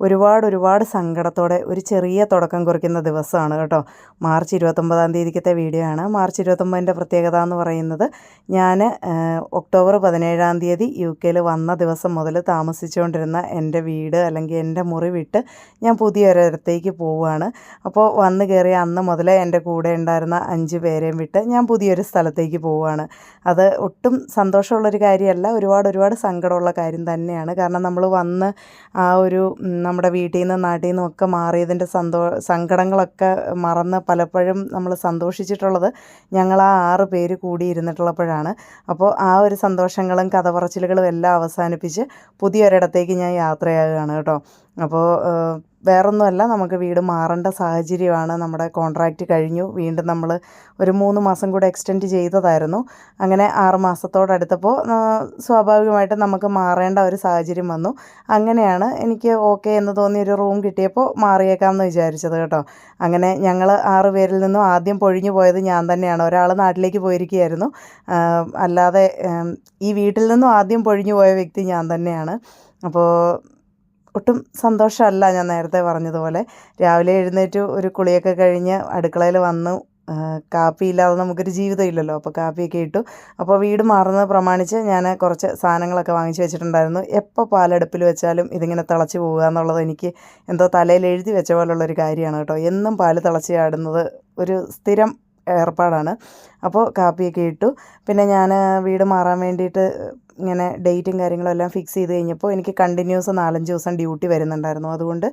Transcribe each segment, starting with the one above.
ഒരുപാട് ഒരുപാട് സങ്കടത്തോടെ ഒരു ചെറിയ തുടക്കം കുറിക്കുന്ന ദിവസമാണ് കേട്ടോ. മാർച്ച് ഇരുപത്തൊമ്പതാം തീയതിക്കത്തെ വീഡിയോ ആണ്. മാർച്ച് ഇരുപത്തൊമ്പതിന്റെ പ്രത്യേകത എന്ന് പറയുന്നത് ഞാൻ ഒക്ടോബർ പതിനേഴാം തീയതി യു കെയിൽ വന്ന ദിവസം മുതൽ താമസിച്ചുകൊണ്ടിരുന്ന എന്റെ വീട് അല്ലെങ്കിൽ എന്റെ മുറി വിട്ട് ഞാൻ പുതിയൊരിടത്തേക്ക് പോവുകയാണ്. അപ്പോൾ വന്ന് കയറിയ അന്ന് മുതൽ എന്റെ കൂടെ ഉണ്ടായിരുന്ന അഞ്ച് പേരെയും വിട്ട് ഞാൻ പുതിയൊരു സ്ഥലത്തേക്ക് പോവുകയാണ്. അത് ഒട്ടും സന്തോഷമുള്ളൊരു കാര്യമല്ല ഒരുപാട് ഒരുപാട് സങ്കടമുള്ള കാര്യം തന്നെയാണ്. കാരണം നമ്മൾ വന്ന് ആ ഒരു നമ്മുടെ വീട്ടിൽ നിന്ന് നാട്ടിൽ നിന്നും ഒക്കെ മാറിയതിന്റെ സന്തോ സങ്കടങ്ങളൊക്കെ മറന്ന് പലപ്പോഴും നമ്മൾ സന്തോഷിച്ചിട്ടുള്ളത് ഞങ്ങൾ ആ ആറ് പേര് കൂടി ഇരുന്നിട്ടുള്ളപ്പോഴാണ് അപ്പോൾ ആ ഒരു സന്തോഷങ്ങളും കഥ പറച്ചിലുകളും എല്ലാം അവസാനിപ്പിച്ച് പുതിയൊരിടത്തേക്ക് ഞാൻ യാത്രയാകുകയാണ് കേട്ടോ. അപ്പോൾ വേറൊന്നുമല്ല നമുക്ക് വീട് മാറേണ്ട സാഹചര്യമാണ്. നമ്മുടെ കോൺട്രാക്റ്റ് കഴിഞ്ഞു. വീണ്ടും നമ്മൾ ഒരു മൂന്ന് മാസം കൂടെ എക്സ്റ്റെൻഡ് ചെയ്തതായിരുന്നു. അങ്ങനെ ആറ് മാസത്തോടടുത്തപ്പോൾ സ്വാഭാവികമായിട്ടും നമുക്ക് മാറേണ്ട ഒരു സാഹചര്യം വന്നു. അങ്ങനെയാണ് എനിക്ക് ഓക്കെ എന്ന് തോന്നിയ ഒരു റൂം കിട്ടിയപ്പോൾ മാറിയേക്കാം എന്ന് വിചാരിച്ചത് കേട്ടോ. അങ്ങനെ ഞങ്ങൾ ആറ് പേരിൽ നിന്നും ആദ്യം പൊഴിഞ്ഞു പോയത് ഞാൻ തന്നെയാണ്. ഒരാൾ നാട്ടിലേക്ക് പോയിരിക്കുകയായിരുന്നു. അല്ലാതെ ഈ വീട്ടിൽ നിന്നും ആദ്യം പൊഴിഞ്ഞു പോയ വ്യക്തി ഞാൻ തന്നെയാണ്. അപ്പോൾ ഒട്ടും സന്തോഷമല്ല ഞാൻ നേരത്തെ പറഞ്ഞതുപോലെ. രാവിലെ എഴുന്നേറ്റ് ഒരു കുളിയൊക്കെ കഴിഞ്ഞ് അടുക്കളയിൽ വന്നു. കാപ്പി ഇല്ലാതെ നമുക്കൊരു ജീവിതം ഇല്ലല്ലോ. അപ്പോൾ കാപ്പിയൊക്കെ ഇട്ടു. അപ്പോൾ വീട് മാറുന്നത് പ്രമാണിച്ച് ഞാൻ കുറച്ച് സാധനങ്ങളൊക്കെ വാങ്ങിച്ചു വെച്ചിട്ടുണ്ടായിരുന്നു. എപ്പോൾ പാലടുപ്പിൽ വെച്ചാലും ഇതിങ്ങനെ തിളച്ച് പോവുക എന്നുള്ളത് എനിക്ക് എന്തോ തലയിൽ എഴുതി വെച്ച പോലുള്ളൊരു കാര്യമാണ് കേട്ടോ. എന്നും പാൽ തിളച്ച് ചാടുന്നത് ഒരു സ്ഥിരം ഏർപ്പാടാണ്. അപ്പോൾ കാപ്പിയൊക്കെ ഇട്ടു. പിന്നെ ഞാൻ വീട് മാറാൻ വേണ്ടിയിട്ട് ഇങ്ങനെ ഡേറ്റും കാര്യങ്ങളും എല്ലാം ഫിക്സ് ചെയ്ത് കഴിഞ്ഞപ്പോൾ എനിക്ക് കണ്ടിന്യൂസ് നാലഞ്ച് ദിവസം ഡ്യൂട്ടി വരുന്നുണ്ടായിരുന്നു. അതുകൊണ്ട്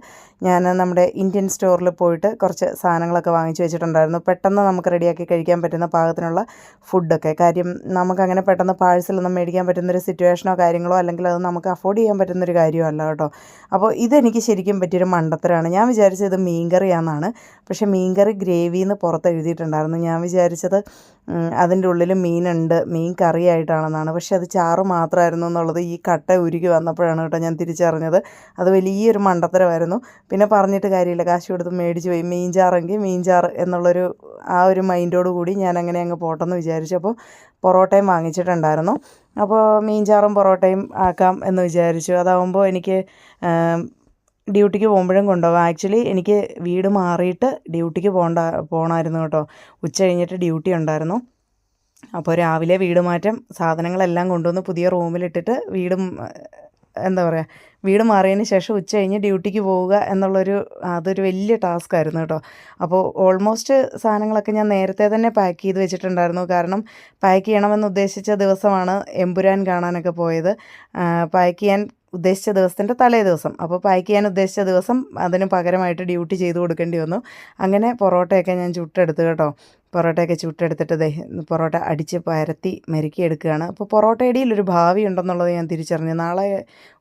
ഞാൻ നമ്മുടെ ഇന്ത്യൻ സ്റ്റോറിൽ പോയിട്ട് കുറച്ച് സാധനങ്ങളൊക്കെ വാങ്ങിച്ചു വെച്ചിട്ടുണ്ടായിരുന്നു. പെട്ടെന്ന് നമുക്ക് റെഡിയാക്കി കഴിക്കാൻ പറ്റുന്ന പാകത്തിനുള്ള ഫുഡൊക്കെ കാര്യം നമുക്കങ്ങനെ പെട്ടെന്ന് പാഴ്സലൊന്നും മേടിക്കാൻ പറ്റുന്നൊരു സിറ്റുവേഷനോ കാര്യങ്ങളോ അല്ലെങ്കിൽ അത് നമുക്ക് അഫോർഡ് ചെയ്യാൻ പറ്റുന്നൊരു കാര്യമല്ല കേട്ടോ. അപ്പോൾ ഇതെനിക്ക് ശരിക്കും പറ്റിയൊരു മണ്ടത്തരാണ്. ഞാൻ വിചാരിച്ചത് മീൻകറിയാണെന്നാണ് പക്ഷേ മീൻകറി ഗ്രേവി എന്ന് പുറത്ത് എഴുതിയിട്ടുണ്ടായിരുന്നു ഞാൻ വിചാരിച്ചത് അതിന്റെ ഉള്ളിൽ മീനുണ്ട്. മീൻ കറിയായിട്ടാണെന്നാണ്. പക്ഷേ അത് ചാറ് മാത്രമായിരുന്നു എന്നുള്ളത് ഈ കട്ട ഉരുകി വന്നപ്പോഴാണ് കേട്ടോ ഞാൻ തിരിച്ചറിഞ്ഞത്. അത് വലിയൊരു മണ്ടത്തരമായിരുന്നു. പിന്നെ പറഞ്ഞിട്ട് കാര്യമില്ല. കാശ് കൊടുത്ത് മേടിച്ച് പോയി. മീൻ ചാറെങ്കിൽ മീൻ ചാറ് എന്നുള്ളൊരു ആ ഒരു മൈൻഡോട് കൂടി ഞാൻ അങ്ങനെ അങ്ങ് പോട്ടെന്ന് വിചാരിച്ചു. അപ്പോൾ പൊറോട്ടയും വാങ്ങിച്ചിട്ടുണ്ടായിരുന്നു. അപ്പോൾ മീൻ ചാറും പൊറോട്ടയും ആക്കാം എന്ന് വിചാരിച്ചു. അതാവുമ്പോൾ എനിക്ക് ഡ്യൂട്ടിക്ക് പോകുമ്പോഴും കൊണ്ടുപോകാം ആക്ച്വലി എനിക്ക് വീട് മാറിയിട്ട് ഡ്യൂട്ടിക്ക് പോകണ്ട പോകണമായിരുന്നു കേട്ടോ. ഉച്ച കഴിഞ്ഞിട്ട് ഡ്യൂട്ടി ഉണ്ടായിരുന്നു. അപ്പോൾ രാവിലെ വീട് മാറ്റം സാധനങ്ങളെല്ലാം കൊണ്ടുവന്ന് പുതിയ റൂമിലിട്ടിട്ട് വീടും എന്താ പറയുക വീട് മാറിയതിന് ശേഷം ഉച്ച കഴിഞ്ഞ് ഡ്യൂട്ടിക്ക് പോവുക എന്നുള്ളൊരു അതൊരു വലിയ ടാസ്ക് ആയിരുന്നു കേട്ടോ. അപ്പോൾ ഓൾമോസ്റ്റ് സാധനങ്ങളൊക്കെ ഞാൻ നേരത്തെ തന്നെ പാക്ക് ചെയ്ത് വെച്ചിട്ടുണ്ടായിരുന്നു. കാരണം പാക്ക് ചെയ്യണമെന്ന് ഉദ്ദേശിച്ച ദിവസമാണ് എമ്പുരാൻ കാണാനൊക്കെ പോയത്. പാക്ക് ചെയ്യാൻ ഉദ്ദേശിച്ച ദിവസത്തിന്റെ തലേ ദിവസം. അപ്പോൾ പാക്ക് ചെയ്യാൻ ഉദ്ദേശിച്ച ദിവസം അതിന് പകരമായിട്ട് ഡ്യൂട്ടി ചെയ്ത് കൊടുക്കേണ്ടി വന്നു. അങ്ങനെ പൊറോട്ടയൊക്കെ ഞാൻ ചുട്ടെടുത്ത് കേട്ടോ. പൊറോട്ടയൊക്കെ ചുട്ടെടുത്തിട്ട് ദേ പൊറോട്ട അടിച്ച് പരത്തി മെരുക്കി എടുക്കുകയാണ്. അപ്പോൾ പൊറോട്ടയിടയിൽ ഒരു ഭാവി ഉണ്ടെന്നുള്ളത് ഞാൻ തിരിച്ചറിഞ്ഞു. നാളെ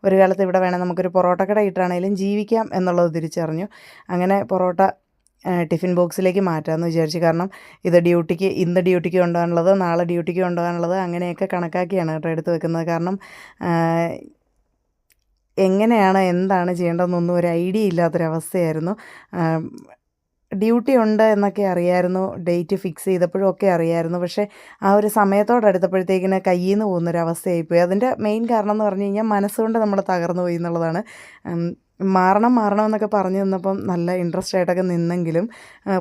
ഒരു കാലത്ത് ഇവിടെ വേണേൽ നമുക്കൊരു പൊറോട്ട കട ഇട്ടാണെങ്കിലും ജീവിക്കാം എന്നുള്ളത് തിരിച്ചറിഞ്ഞു. അങ്ങനെ പൊറോട്ട ടിഫിൻ ബോക്സിലേക്ക് മാറ്റാമെന്ന് വിചാരിച്ചു. കാരണം ഇത് ഡ്യൂട്ടിക്ക് ഇന്ന് ഡ്യൂട്ടിക്ക് കൊണ്ടുപോകാനുള്ളത് നാളെ ഡ്യൂട്ടിക്ക് കൊണ്ടുപോകാനുള്ളത് അങ്ങനെയൊക്കെ കണക്കാക്കിയാണ് കേട്ടോ എടുത്ത് വെക്കുന്നത്. കാരണം എങ്ങനെയാണ് എന്താണ് ചെയ്യേണ്ടതെന്നൊന്നും ഒരു ഐഡിയ ഇല്ലാത്തൊരവസ്ഥയായിരുന്നു. ഡ്യൂട്ടി ഉണ്ട് എന്നൊക്കെ അറിയായിരുന്നു ഡേറ്റ് ഫിക്സ് ചെയ്തപ്പോഴൊക്കെ അറിയായിരുന്നു. പക്ഷേ ആ ഒരു സമയത്തോടടുത്തപ്പോഴത്തേക്കിന് കയ്യിൽ നിന്ന് പോകുന്നൊരവസ്ഥയായിപ്പോയി. അതിന്റെ മെയിൻ കാരണം എന്ന് പറഞ്ഞു കഴിഞ്ഞാൽ മനസ്സുകൊണ്ട് നമ്മൾ തകർന്നു പോയി എന്നുള്ളതാണ്. മാറണം മാറണം എന്നൊക്കെ പറഞ്ഞു നിന്നപ്പം നല്ല ഇൻട്രസ്റ്റ് ആയിട്ടൊക്കെ നിന്നെങ്കിലും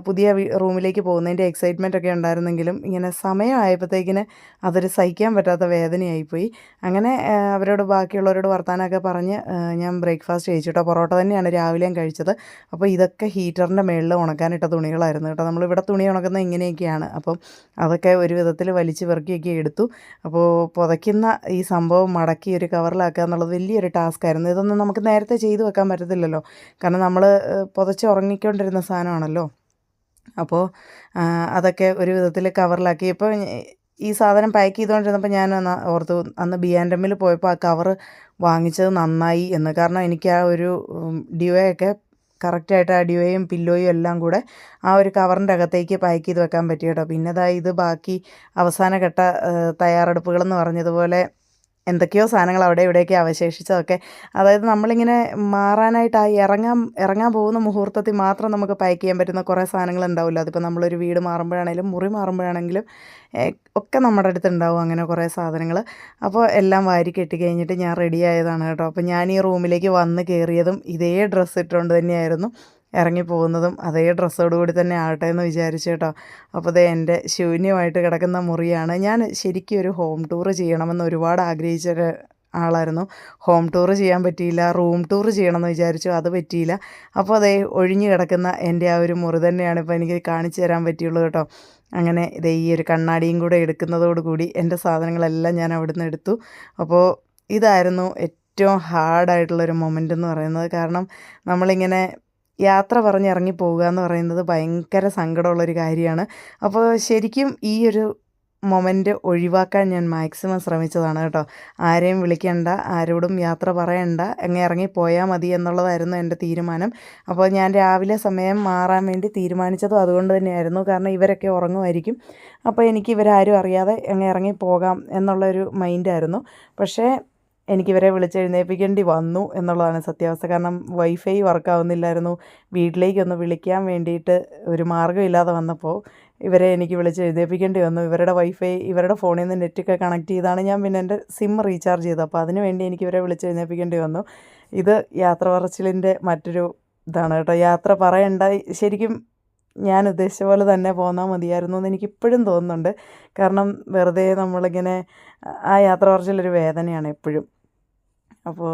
പുതിയ റൂമിലേക്ക് പോകുന്നതിന്റെ എക്സൈറ്റ്മെന്റ് ഒക്കെ ഉണ്ടായിരുന്നെങ്കിലും ഇങ്ങനെ സമയമായപ്പോഴത്തേക്കിന് അതൊരു സഹിക്കാൻ പറ്റാത്ത വേദനയായിപ്പോയി. അങ്ങനെ അവരോട് ബാക്കിയുള്ളവരോട് വർത്താനമൊക്കെ പറഞ്ഞ് ഞാൻ ബ്രേക്ക്ഫാസ്റ്റ് കഴിച്ചു കേട്ടോ പൊറോട്ട തന്നെയാണ് രാവിലെയും കഴിച്ചത്. അപ്പോൾ ഇതൊക്കെ ഹീറ്ററിന്റെ മേളിൽ ഉണക്കാനിട്ട തുണികളായിരുന്നു കേട്ടോ. നമ്മളിവിടെ തുണി ഉണക്കുന്നത് ഇങ്ങനെയൊക്കെയാണ്. അപ്പം അതൊക്കെ ഒരു വിധത്തിൽ വലിച്ചു പെറുക്കിയൊക്കെ എടുത്തു. അപ്പോൾ പുതയ്ക്കുന്ന ഈ സംഭവം മടക്കി ഒരു കവറിലാക്കുക എന്നുള്ളത് വലിയൊരു ടാസ്ക് ആയിരുന്നു. ഇതൊന്നും നമുക്ക് നേരത്തെ ചെയ്തു വെക്കാൻ പറ്റത്തില്ലല്ലോ കാരണം നമ്മൾ പുതച്ച് ഉറങ്ങിക്കൊണ്ടിരുന്ന സാധനമാണല്ലോ. അപ്പോൾ അതൊക്കെ ഒരു വിധത്തിൽ കവറിലാക്കി. ഇപ്പോൾ ഈ സാധനം പാക്ക് ചെയ്തുകൊണ്ടിരുന്നപ്പോൾ ഞാൻ ഓർത്തു അന്ന് ബി ആൻഡ് എമ്മിൽ പോയപ്പോൾ ആ കവറ് വാങ്ങിച്ചത് നന്നായി എന്ന്. കാരണം എനിക്ക് ആ ഒരു ഡിയോയൊക്കെ കറക്റ്റായിട്ട് ആ ഡിയോയും പില്ലോയും എല്ലാം കൂടെ ആ ഒരു കവറിന്റെ അകത്തേക്ക് പാക്ക് ചെയ്ത് വെക്കാൻ പറ്റി കേട്ടോ. പിന്നെ ഇത് ബാക്കി അവസാന ഘട്ട തയ്യാറെടുപ്പുകളെന്ന് പറഞ്ഞതുപോലെ എന്തൊക്കെയോ സാധനങ്ങൾ അവിടെ ഇവിടെയൊക്കെ അവശേഷിച്ചതൊക്കെ. അതായത് നമ്മളിങ്ങനെ മാറാനായിട്ട് ആ ഇറങ്ങാൻ ഇറങ്ങാൻ പോകുന്ന മുഹൂർത്തത്തിൽ മാത്രം നമുക്ക് പാക്ക് ചെയ്യാൻ പറ്റുന്ന കുറേ സാധനങ്ങൾ ഉണ്ടാവില്ല അതിപ്പോൾ നമ്മളൊരു വീട് മാറുമ്പോഴാണെങ്കിലും മുറി മാറുമ്പോഴാണെങ്കിലും ഒക്കെ നമ്മുടെ അടുത്ത് ഉണ്ടാവും അങ്ങനെ കുറേ സാധനങ്ങൾ. അപ്പോൾ എല്ലാം വാരി കെട്ടി കഴിഞ്ഞിട്ട് ഞാൻ റെഡി ആയതാണ് കേട്ടോ. അപ്പോൾ ഞാൻ ഈ റൂമിലേക്ക് വന്ന് കയറിയതും ഇതേ ഡ്രസ്സ് ഇട്ടുകൊണ്ട് തന്നെയായിരുന്നു. ഇറങ്ങി പോകുന്നതും അതേ ഡ്രസ്സോടുകൂടി തന്നെ ആകട്ടെ എന്ന് വിചാരിച്ചു കേട്ടോ. അപ്പോൾ അതേ എന്റെ ശൂന്യമായിട്ട് കിടക്കുന്ന മുറിയാണ്. ഞാൻ ശരിക്കും ഒരു ഹോം ടൂർ ചെയ്യണമെന്ന് ഒരുപാട് ആഗ്രഹിച്ച ആളായിരുന്നു. ഹോം ടൂർ ചെയ്യാൻ പറ്റിയില്ല റൂം ടൂർ ചെയ്യണമെന്ന് വിചാരിച്ചു അത് പറ്റിയില്ല. അപ്പോൾ അതേ ഒഴിഞ്ഞു കിടക്കുന്ന എന്റെ ആ ഒരു മുറി തന്നെയാണ് ഇപ്പോൾ എനിക്ക് കാണിച്ചു തരാൻ പറ്റിയുള്ളൂ കേട്ടോ. അങ്ങനെ ഇതേ ഈ ഒരു കണ്ണാടിയും കൂടെ എടുക്കുന്നതോടുകൂടി എന്റെ സാധനങ്ങളെല്ലാം ഞാൻ അവിടുന്ന് എടുത്തു. അപ്പോൾ ഇതായിരുന്നു ഏറ്റവും ഹാർഡായിട്ടുള്ളൊരു മൊമെന്റ് എന്ന് പറയുന്നത്. കാരണം നമ്മളിങ്ങനെ യാത്ര പറഞ്ഞ് ഇറങ്ങി പോവുക എന്ന് പറയുന്നത് ഭയങ്കര സങ്കടമുള്ളൊരു കാര്യമാണ്. അപ്പോൾ ശരിക്കും ഈ ഒരു മൊമെന്റ് ഒഴിവാക്കാൻ ഞാൻ മാക്സിമം ശ്രമിച്ചതാണ് കേട്ടോ. ആരെയും വിളിക്കണ്ട ആരോടും യാത്ര പറയണ്ട അങ്ങ് ഇറങ്ങി പോയാൽ മതി എന്നുള്ളതായിരുന്നു എന്റെ തീരുമാനം. അപ്പോൾ ഞാൻ രാവിലെ സമയം മാറാൻ വേണ്ടി തീരുമാനിച്ചതും അതുകൊണ്ട് തന്നെയായിരുന്നു. കാരണം ഇവരൊക്കെ ഉറങ്ങുമായിരിക്കും. അപ്പോൾ എനിക്ക് ഇവരാരും അറിയാതെ അങ്ങ് ഇറങ്ങി പോകാം എന്നുള്ളൊരു മൈൻഡായിരുന്നു പക്ഷേ എനിക്കിവരെ വിളിച്ചെഴുന്നേൽപ്പിക്കേണ്ടി വന്നു എന്നുള്ളതാണ് സത്യാവസ്ഥ. കാരണം വൈഫൈ വർക്കാവുന്നില്ലായിരുന്നു. വീട്ടിലേക്കൊന്ന് വിളിക്കാൻ വേണ്ടിയിട്ട് ഒരു മാർഗമില്ലാതെ വന്നപ്പോൾ ഇവരെ എനിക്ക് വിളിച്ച് എഴുന്നേൽപ്പിക്കേണ്ടി വന്നു. ഇവരുടെ വൈഫൈ ഇവരുടെ ഫോണിൽ നിന്ന് നെറ്റൊക്കെ കണക്ട് ചെയ്താണ് ഞാൻ പിന്നെ എന്റെ സിം റീചാർജ് ചെയ്തത്. അപ്പോൾ അതിന് വേണ്ടി എനിക്ക് ഇവരെ വിളിച്ച് എഴുന്നേൽപ്പിക്കേണ്ടി വന്നു. ഇത് യാത്ര പറച്ചിലിന്റെ മറ്റൊരു ഇതാണ് കേട്ടോ. യാത്ര പറയണ്ട. ശരിക്കും ഞാൻ ഉദ്ദേശിച്ച പോലെ തന്നെ പോന്നാൽ മതിയായിരുന്നു എന്ന് എനിക്കിപ്പോഴും തോന്നുന്നുണ്ട്. കാരണം വെറുതെ നമ്മളിങ്ങനെ ആ യാത്ര പറച്ചിലൊരു വേദനയാണ് എപ്പോഴും. അപ്പോൾ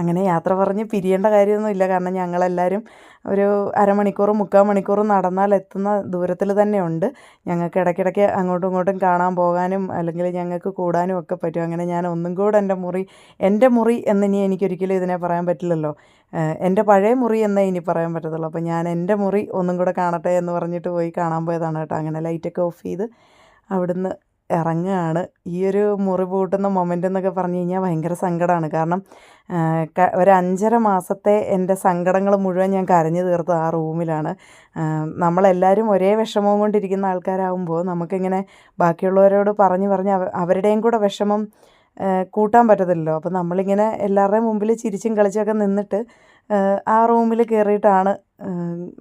അങ്ങനെ യാത്ര പറഞ്ഞ് പിരിയേണ്ട കാര്യമൊന്നുമില്ല കാരണം ഞങ്ങളെല്ലാവരും ഒരു അരമണിക്കൂറും മുക്കാൽ മണിക്കൂറും നടന്നാൽ എത്തുന്ന ദൂരത്തിൽ തന്നെ ഉണ്ട്. ഞങ്ങൾക്ക് ഇടയ്ക്കിടയ്ക്ക് അങ്ങോട്ടും ഇങ്ങോട്ടും കാണാൻ പോകാനും അല്ലെങ്കിൽ ഞങ്ങൾക്ക് കൂടാനും ഒക്കെ പറ്റും. അങ്ങനെ ഞാൻ ഒന്നും കൂടെ എന്റെ മുറി എന്റെ മുറി എന്നിനി എനിക്കൊരിക്കലും ഇതിനെ പറയാൻ പറ്റില്ലല്ലോ. എന്റെ പഴയ മുറി എന്നേ ഇനി പറയാൻ പറ്റത്തുള്ളൂ. അപ്പോൾ ഞാൻ എന്റെ മുറി ഒന്നും കൂടെ കാണട്ടെ എന്ന് പറഞ്ഞിട്ട് പോയി കാണാൻ പോയതാണ് കേട്ടോ. അങ്ങനെ ലൈറ്റൊക്കെ ഓഫ് ചെയ്ത് അവിടുന്ന് ഇറങ്ങുകയാണ്. ഈ ഒരു മുറി പൂട്ടുന്ന മൊമെന്റ് എന്നൊക്കെ പറഞ്ഞു കഴിഞ്ഞാൽ ഭയങ്കര സങ്കടമാണ്. കാരണം ഒരു അഞ്ചര മാസത്തെ എന്റെ സങ്കടങ്ങൾ മുഴുവൻ ഞാൻ കരഞ്ഞു തീർത്തത് ആ റൂമിലാണ്. നമ്മളെല്ലാവരും ഒരേ വിഷമവും കൊണ്ടിരിക്കുന്ന ആൾക്കാരാകുമ്പോൾ നമുക്കിങ്ങനെ ബാക്കിയുള്ളവരോട് പറഞ്ഞു പറഞ്ഞ് അവ അവരുടെയും കൂടെ വിഷമം കൂട്ടാൻ പറ്റത്തില്ലല്ലോ. അപ്പോൾ നമ്മളിങ്ങനെ എല്ലാവരുടെയും മുമ്പിൽ ചിരിച്ചും കളിച്ചൊക്കെ നിന്നിട്ട് ആ, റൂമിൽ കയറിയിട്ടാണ്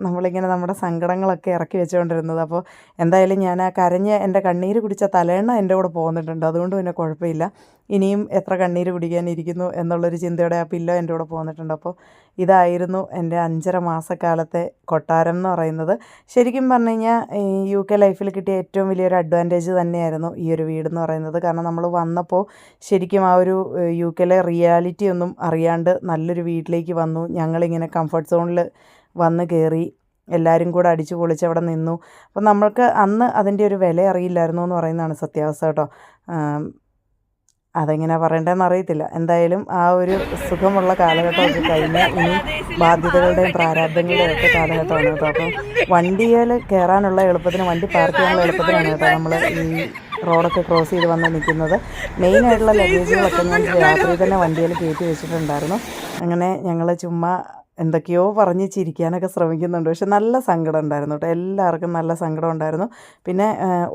നമ്മളിങ്ങനെ നമ്മുടെ സങ്കടങ്ങളൊക്കെ ഇറക്കി വെച്ചുകൊണ്ടിരുന്നത്. അപ്പോൾ എന്തായാലും ഞാൻ ആ കരഞ്ഞ് എന്റെ കണ്ണീര് കുടിച്ച തലേണ്ണ എന്റെ കൂടെ പോന്നിട്ടുണ്ട്. അതുകൊണ്ട് പിന്നെ കുഴപ്പമില്ല. ഇനിയും എത്ര കണ്ണീര് കുടിക്കാനിരിക്കുന്നു എന്നുള്ളൊരു ചിന്തയോടെ ആ പില്ലോ എന്റെ കൂടെ പോന്നിട്ടുണ്ട്. അപ്പോൾ ഇതായിരുന്നു എന്റെ അഞ്ചര മാസക്കാലത്തെ കൊട്ടാരം എന്ന് പറയുന്നത്. ശരിക്കും പറഞ്ഞു കഴിഞ്ഞാൽ യു കെ ലൈഫിൽ കിട്ടിയ ഏറ്റവും വലിയൊരു അഡ്വാന്റേജ് തന്നെയായിരുന്നു ഈ ഒരു വീടെന്ന് പറയുന്നത്. കാരണം നമ്മൾ വന്നപ്പോൾ ശരിക്കും ആ ഒരു യു കെയിലെ റിയാലിറ്റി ഒന്നും അറിയാണ്ട് നല്ലൊരു വീട്ടിലേക്ക് വന്നു. ഞങ്ങളിങ്ങനെ കംഫർട്ട് സോണിൽ വന്ന് കയറി എല്ലാവരും കൂടെ അടിച്ചു പൊളിച്ച് അവിടെ നിന്നു. അപ്പം നമ്മൾക്ക് അന്ന് അതിന്റെ ഒരു വില അറിയില്ലായിരുന്നു എന്ന് പറയുന്നതാണ് സത്യാവസ്ഥ കേട്ടോ. അതെങ്ങനെ പറയേണ്ടതെന്ന് അറിയത്തില്ല. എന്തായാലും ആ ഒരു സുഖമുള്ള കാലഘട്ടമൊക്കെ കഴിഞ്ഞ് ഇനി ബാധ്യതകളുടെയും പ്രാരാബ്ദങ്ങളുടെയും ഒക്കെ കാലഘട്ടമാണ് കേട്ടോ. അപ്പം വണ്ടിയിൽ കയറാനുള്ള എളുപ്പത്തിന് വണ്ടി പാർക്ക് ചെയ്യാനുള്ള എളുപ്പത്തിനാണ് കേട്ടോ നമ്മൾ ഈ റോഡൊക്കെ ക്രോസ് ചെയ്ത് വന്ന് നിൽക്കുന്നത്. മെയിനായിട്ടുള്ള ലഗേജുകളൊക്കെ ഞാൻ രാത്രി തന്നെ വണ്ടിയിൽ കയറ്റി വെച്ചിട്ടുണ്ടായിരുന്നു. അങ്ങനെ ഞങ്ങൾ ചുമ്മാ എന്തൊക്കെയോ പറഞ്ഞ് ചിരിക്കാനൊക്കെ ശ്രമിക്കുന്നുണ്ട്. പക്ഷെ നല്ല സങ്കടം ഉണ്ടായിരുന്നു കേട്ടോ. എല്ലാവർക്കും നല്ല സങ്കടം ഉണ്ടായിരുന്നു. പിന്നെ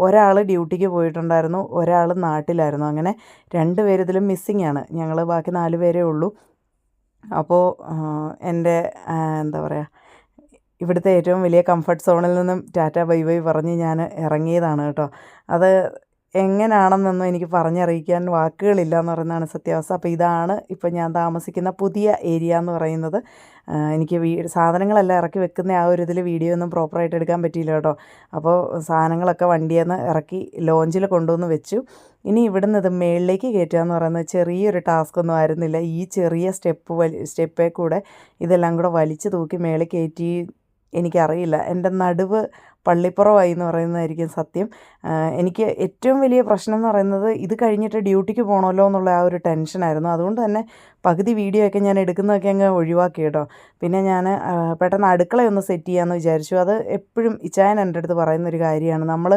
ഒരാൾ ഡ്യൂട്ടിക്ക് പോയിട്ടുണ്ടായിരുന്നു. ഒരാൾ നാട്ടിലായിരുന്നു. അങ്ങനെ രണ്ട് പേരിതിലും മിസ്സിംഗ് മിസ്സിങ് ആണ്. ഞങ്ങൾ ബാക്കി നാല് പേരേ ഉള്ളൂ. അപ്പോൾ എന്റെ എന്താ പറയുക ഇവിടുത്തെ ഏറ്റവും വലിയ കംഫർട്ട് സോണിൽ നിന്നും ടാറ്റ ബൈ ബൈ പറഞ്ഞ് ഞാൻ ഇറങ്ങിയതാണ് കേട്ടോ. അത് എങ്ങനെയാണെന്നൊന്നും എനിക്ക് പറഞ്ഞറിയിക്കാൻ വാക്കുകളില്ല എന്ന് പറയുന്നതാണ് സത്യാവസ്ഥ. അപ്പോൾ ഇതാണ് ഇപ്പോൾ ഞാൻ താമസിക്കുന്ന പുതിയ ഏരിയ എന്ന് പറയുന്നത്. എനിക്ക് വീ സാധനങ്ങളെല്ലാം ഇറക്കി വെക്കുന്ന ആ ഒരു ഇതിൽ വീഡിയോ ഒന്നും പ്രോപ്പറായിട്ട് എടുക്കാൻ പറ്റിയില്ല കേട്ടോ. അപ്പോൾ സാധനങ്ങളൊക്കെ വണ്ടിയിൽ നിന്ന് ഇറക്കി ലോഞ്ചിൽ കൊണ്ടുവന്ന് വെച്ചു. ഇനി ഇവിടുന്ന് ഇത് മേളിലേക്ക് കയറ്റുക എന്ന് പറയുന്നത് ചെറിയൊരു ടാസ്ക് ഒന്നും ആയിരുന്നില്ല. ഈ ചെറിയ സ്റ്റെപ്പ് വലി സ്റ്റെപ്പേ കൂടെ ഇതെല്ലാം കൂടെ വലിച്ചു തൂക്കി മേളിൽ കയറ്റി എനിക്കറിയില്ല. എന്റെ നടുവ് പള്ളിപ്പുറമായി എന്ന് പറയുന്നതായിരിക്കും സത്യം. എനിക്ക് ഏറ്റവും വലിയ പ്രശ്നം എന്ന് പറയുന്നത് ഇത് കഴിഞ്ഞിട്ട് ഡ്യൂട്ടിക്ക് പോകണമല്ലോ എന്നുള്ള ആ ഒരു ടെൻഷനായിരുന്നു. അതുകൊണ്ട് തന്നെ പകുതി വീഡിയോ ഒക്കെ ഞാൻ എടുക്കുന്നതൊക്കെ അങ്ങ് ഒഴിവാക്കി കേട്ടോ. പിന്നെ ഞാൻ പെട്ടെന്ന് അടുക്കളയൊന്ന് സെറ്റ് ചെയ്യാമെന്ന് വിചാരിച്ചു. അത് എപ്പോഴും ഇച്ചായൻ എന്റെ അടുത്ത് പറയുന്നൊരു കാര്യമാണ്. നമ്മൾ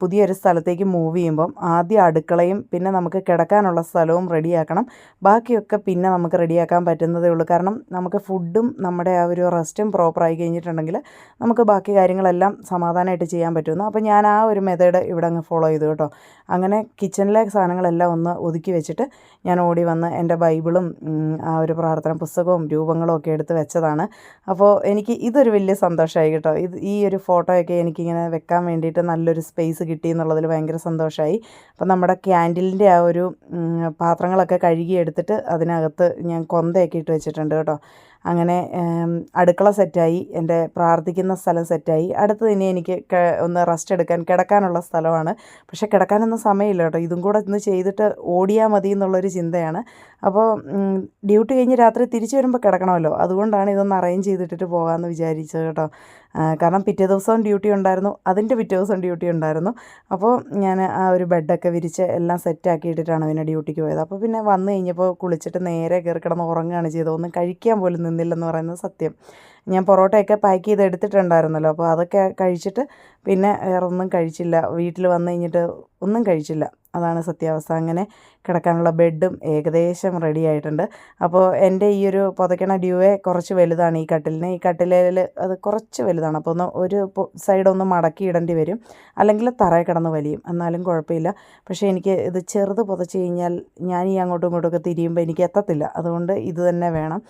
പുതിയൊരു സ്ഥലത്തേക്ക് മൂവ് ചെയ്യുമ്പം ആദ്യം അടുക്കളയും പിന്നെ നമുക്ക് കിടക്കാനുള്ള സ്ഥലവും റെഡിയാക്കണം ബാക്കിയൊക്കെ പിന്നെ നമുക്ക് റെഡിയാക്കാൻ പറ്റുന്നതേ ഉള്ളൂ. കാരണം നമുക്ക് ഫുഡും നമ്മുടെ ആ ഒരു റെസ്റ്റും പ്രോപ്പറായി കഴിഞ്ഞിട്ടുണ്ടെങ്കിൽ നമുക്ക് ബാക്കി കാര്യങ്ങളെല്ലാം സമാധാനമായിട്ട് ചെയ്യാൻ പറ്റുമെന്ന്. അപ്പോൾ ഞാൻ ആ ഒരു മെത്തേഡ് ഇവിടെ അങ്ങ് ഫോളോ ചെയ്തു കേട്ടോ. അങ്ങനെ കിച്ചണിലെ സാധനങ്ങളെല്ലാം ഒന്ന് ഒതുക്കി വെച്ചിട്ട് ഞാൻ ഓടി വന്ന് എന്റെ ബൈബിളും ആ ഒരു പ്രാർത്ഥന പുസ്തകവും രൂപങ്ങളും ഒക്കെ എടുത്ത് വെച്ചതാണ്. അപ്പോൾ എനിക്ക് ഇതൊരു വലിയ സന്തോഷമായി കേട്ടോ. ഇത് ഈ ഒരു ഫോട്ടോയൊക്കെ എനിക്കിങ്ങനെ വെക്കാൻ വേണ്ടിയിട്ട് നല്ലൊരു സ്പേസ് കിട്ടി എന്നുള്ളതിൽ ഭയങ്കര സന്തോഷമായി. അപ്പോൾ നമ്മുടെ ക്യാൻഡിലിന്റെ ആ ഒരു പാത്രങ്ങളൊക്കെ കഴുകി എടുത്തിട്ട് അതിനകത്ത് ഞാൻ കൊന്തയൊക്കെ ഇട്ട് വെച്ചിട്ടുണ്ട് കേട്ടോ. അങ്ങനെ അടുക്കള സെറ്റായി എന്റെ പ്രാർത്ഥിക്കുന്ന സ്ഥലം സെറ്റായി. അടുത്തത് ഇനി എനിക്ക് ഒന്ന് റെസ്റ്റ് എടുക്കാൻ കിടക്കാനുള്ള സ്ഥലമാണ്. പക്ഷേ കിടക്കാനൊന്നും സമയമില്ല കേട്ടോ. ഇതും കൂടെ ഇന്ന് ചെയ്തിട്ട് ഓടിയാൽ മതി എന്നുള്ളൊരു ചിന്തയാണ്. അപ്പോൾ ഡ്യൂട്ടി കഴിഞ്ഞ് രാത്രി തിരിച്ചു വരുമ്പോൾ കിടക്കണമല്ലോ. അതുകൊണ്ടാണ് ഇതൊന്ന് അറേഞ്ച് ചെയ്തിട്ടിട്ട് പോകാമെന്ന് വിചാരിച്ചത് കേട്ടോ. കാരണം പിറ്റേ ദിവസവും ഡ്യൂട്ടി ഉണ്ടായിരുന്നു. അതിന്റെ പിറ്റേ ദിവസം ഡ്യൂട്ടി ഉണ്ടായിരുന്നു. അപ്പോൾ ഞാൻ ആ ഒരു ബെഡൊക്കെ വിരിച്ച് എല്ലാം സെറ്റാക്കി ഇട്ടിട്ടാണ് പിന്നെ ഡ്യൂട്ടിക്ക് പോയത്. അപ്പോൾ പിന്നെ വന്നു കഴിഞ്ഞപ്പോൾ കുളിച്ചിട്ട് നേരെ കയറി കിടന്ന് ഉറങ്ങുകയാണ് ചെയ്തത്. ഒന്നും കഴിക്കാൻ പോലും നിന്നില്ലെന്ന് പറയുന്നത് സത്യം. ഞാൻ പൊറോട്ടയൊക്കെ പാക്ക് ചെയ്ത് എടുത്തിട്ടുണ്ടായിരുന്നല്ലോ. അപ്പോൾ അതൊക്കെ കഴിച്ചിട്ട് പിന്നെ വേറെ ഒന്നും കഴിച്ചില്ല. വീട്ടിൽ വന്നു കഴിഞ്ഞിട്ട് ഒന്നും കഴിച്ചില്ല. അതാണ് സത്യാവസ്ഥ. അങ്ങനെ കിടക്കാനുള്ള ബെഡും ഏകദേശം റെഡി ആയിട്ടുണ്ട്. അപ്പോൾ എന്റെ ഈ ഒരു പുതയ്ക്കണ ഡ്യൂവേ കുറച്ച് വലുതാണ് ഈ കട്ടിലിന്. ഈ കട്ടിലേൽ അത് കുറച്ച് വലുതാണ്. അപ്പോൾ ഒന്ന് ഒരു സൈഡ് ഒന്ന് മടക്കി ഇടേണ്ടി വരും. അല്ലെങ്കിൽ തറയെ കിടന്ന് വലിയും. എന്നാലും കുഴപ്പമില്ല. പക്ഷേ എനിക്ക് ഇത് ചെറുത് പുതച്ച് കഴിഞ്ഞാൽ ഞാൻ ഈ അങ്ങോട്ടും ഇങ്ങോട്ടുമൊക്കെ തിരിയുമ്പോൾ എനിക്ക് എത്തത്തില്ല. അതുകൊണ്ട് ഇത് തന്നെ വേണം.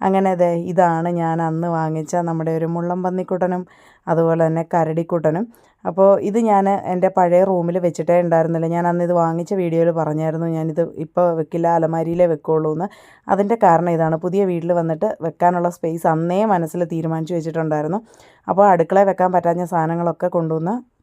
അങ്ങനെ അതെ ഇതാണ് ഞാൻ അന്ന് വാങ്ങിച്ച നമ്മുടെ ഒരു മുള്ളം പന്നിക്കുട്ടനും അതുപോലെ തന്നെ കരടിക്കുട്ടനും. അപ്പോൾ ഇത് ഞാൻ എന്റെ പഴയ റൂമിൽ വെച്ചിട്ടേ ഉണ്ടായിരുന്നില്ല. ഞാൻ അന്ന് ഇത് വാങ്ങിച്ച വീഡിയോയിൽ പറഞ്ഞായിരുന്നു. ഞാനിത് ഇപ്പോൾ വെക്കില്ല അലമാരിയിലേ വെക്കുള്ളൂ എന്ന്. അതിന്റെ കാരണം ഇതാണ്. പുതിയ വീട്ടിൽ വന്നിട്ട് വെക്കാനുള്ള സ്പേസ് അന്നേ മനസ്സിൽ തീരുമാനിച്ചു വെച്ചിട്ടുണ്ടായിരുന്നു. അപ്പോൾ അടുക്കളയിൽ വെക്കാൻ പറ്റാഞ്ഞ സാധനങ്ങളൊക്കെ കൊണ്ടുവന്ന്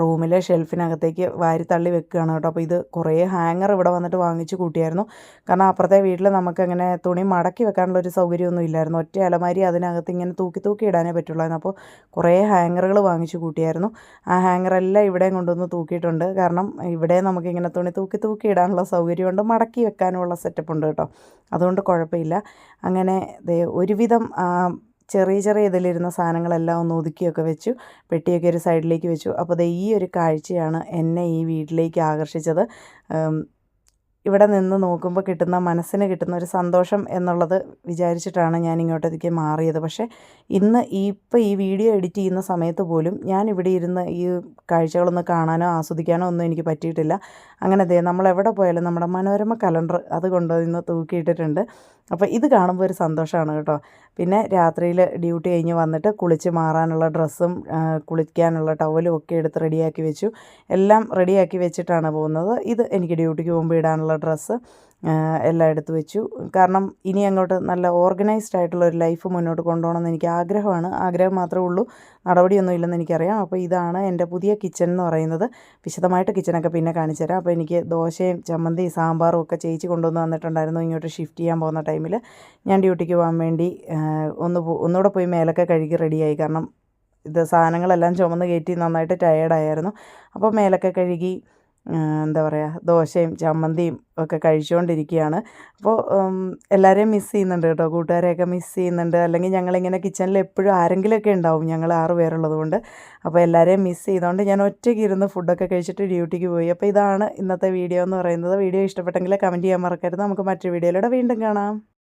റൂമിലെ ഷെൽഫിനകത്തേക്ക് വാരി തള്ളി വെക്കുകയാണ് കേട്ടോ. അപ്പോൾ ഇത് കുറേ ഹാങ്ങർ ഇവിടെ വന്നിട്ട് വാങ്ങിച്ച് കൂട്ടിയായിരുന്നു. കാരണം അപ്പുറത്തെ വീട്ടിൽ നമുക്കങ്ങനെ തുണി മടക്കി വെക്കാനുള്ള ഒരു സൗകര്യമൊന്നും ഇല്ലായിരുന്നു. ഒറ്റ അലമാരി അതിനകത്ത് ഇങ്ങനെ തൂക്കി തൂക്കി ഇടാനേ പറ്റുള്ളൂ അപ്പോൾ കുറേ ഹാങ്ങറുകൾ വാങ്ങിച്ച് കൂട്ടിയായിരുന്നു. ആ ഹാങ്ങറെല്ലാം ഇവിടെയും കൊണ്ടുവന്ന് തൂക്കിയിട്ടുണ്ട്. കാരണം ഇവിടെ നമുക്കിങ്ങനെ തുണി തൂക്കി തൂക്കി ഇടാനുള്ള സൗകര്യമുണ്ട് മടക്കി വെക്കാനുള്ള സെറ്റപ്പ് ഉണ്ട് കേട്ടോ. അതുകൊണ്ട് കുഴപ്പമില്ല. അങ്ങനെ ഒരുവിധം ചെറിയ ചെറിയ ഇതിലിരുന്ന സാധനങ്ങളെല്ലാം ഒന്ന് ഒതുക്കിയൊക്കെ വെച്ചു. പെട്ടിയൊക്കെ ഒരു സൈഡിലേക്ക് വെച്ചു. അപ്പോൾ ദേ ഈ ഒരു കാഴ്ചയാണ് എന്നെ ഈ വീട്ടിലേക്ക് ആകർഷിച്ചത്. ഇവിടെ നിന്ന് നോക്കുമ്പോൾ കിട്ടുന്ന മനസ്സിന് കിട്ടുന്ന ഒരു സന്തോഷം എന്നുള്ളത് വിചാരിച്ചിട്ടാണ് ഞാൻ ഇങ്ങോട്ടേക്ക് മാറിയത്. പക്ഷേ ഇന്ന് ഇപ്പോൾ ഈ വീഡിയോ എഡിറ്റ് ചെയ്യുന്ന സമയത്ത് പോലും ഞാൻ ഇവിടെ ഇരുന്ന് ഈ കാഴ്ചകളൊന്ന് കാണാനോ ആസ്വദിക്കാനോ ഒന്നും എനിക്ക് പറ്റിയിട്ടില്ല. അങ്ങനെ ദേ നമ്മൾ എവിടെ പോയാലും നമ്മുടെ മനോരമ കലണ്ടർ അത് കൊണ്ടുവന്ന് തൂക്കിയിട്ടിട്ടുണ്ട്. അപ്പോൾ ഇത് കാണുമ്പോൾ ഒരു സന്തോഷമാണ് കേട്ടോ. പിന്നെ രാത്രിയിൽ ഡ്യൂട്ടി കഴിഞ്ഞ് വന്നിട്ട് കുളിച്ച് മാറാനുള്ള ഡ്രസ്സും കുളിക്കാനുള്ള ടവലും ഒക്കെ എടുത്ത് റെഡിയാക്കി വെച്ചു. എല്ലാം റെഡിയാക്കി വെച്ചിട്ടാണ് പോകുന്നത്. ഇത് എനിക്ക് ഡ്യൂട്ടിക്ക് പോകുമ്പോൾ ഇടാനുള്ള ഡ്രസ്സ്. എല്ലാം എടുത്തു വെച്ചു. കാരണം ഇനി അങ്ങോട്ട് നല്ല ഓർഗനൈസ്ഡ് ആയിട്ടുള്ള ഒരു ലൈഫ് മുന്നോട്ട് കൊണ്ടുപോകണം കൊണ്ടുപോകണമെന്ന് എനിക്ക് ആഗ്രഹമാണ്. ആഗ്രഹം മാത്രമേ ഉള്ളൂ. നടപടിയൊന്നും ഇല്ലെന്ന് എനിക്കറിയാം. അപ്പോൾ ഇതാണ് എന്റെ പുതിയ കിച്ചൺ എന്ന് പറയുന്നത്. വിശദമായിട്ട് കിച്ചണൊക്കെ പിന്നെ കാണിച്ചു തരാം. അപ്പോൾ എനിക്ക് ദോശയും ചമ്മന്തി സാമ്പാറും ഒക്കെ ചേച്ചി കൊണ്ടുവന്ന് വന്നിട്ടുണ്ടായിരുന്നു ഇങ്ങോട്ട് ഷിഫ്റ്റ് ചെയ്യാൻ പോകുന്ന ടൈമിൽ ഞാൻ ഡ്യൂട്ടിക്ക് പോകാൻ വേണ്ടി ഒന്ന് ഒന്നുകൂടെ പോയി മേലൊക്കെ കഴുകി റെഡിയായി കാരണം ഇത് സാധനങ്ങളെല്ലാം ചുമന്ന് കയറ്റി നന്നായിട്ട് ടയേർഡായിരുന്നു അപ്പോൾ മേലൊക്കെ കഴുകി എന്താ പറയുക ദോശയും ചമ്മന്തിയും ഒക്കെ കഴിച്ചുകൊണ്ടിരിക്കുകയാണ് അപ്പോൾ എല്ലാവരെയും മിസ് ചെയ്യുന്നുണ്ട് കേട്ടോ. കൂട്ടുകാരെയൊക്കെ മിസ് ചെയ്യുന്നുണ്ട്. അല്ലെങ്കിൽ ഞങ്ങളിങ്ങനെ കിച്ചണിൽ എപ്പോഴും ആരെങ്കിലുമൊക്കെ ഉണ്ടാവും. ഞങ്ങൾ ആറ് പേരുള്ളത് കൊണ്ട് അപ്പോൾ എല്ലാവരെയും മിസ് ചെയ്തുകൊണ്ട് ഞാൻ ഒറ്റയ്ക്ക് ഇരുന്ന് ഫുഡൊക്കെ കഴിച്ചിട്ട് ഡ്യൂട്ടിക്ക് പോയി. അപ്പോൾ ഇതാണ് ഇന്നത്തെ വീഡിയോ എന്ന് പറയുന്നത്. വീഡിയോ ഇഷ്ടപ്പെട്ടെങ്കിൽ കമന്റ് ചെയ്യാൻ മറക്കരുത്. നമുക്ക് മറ്റൊരു വീഡിയോയിലൂടെ വീണ്ടും കാണാം.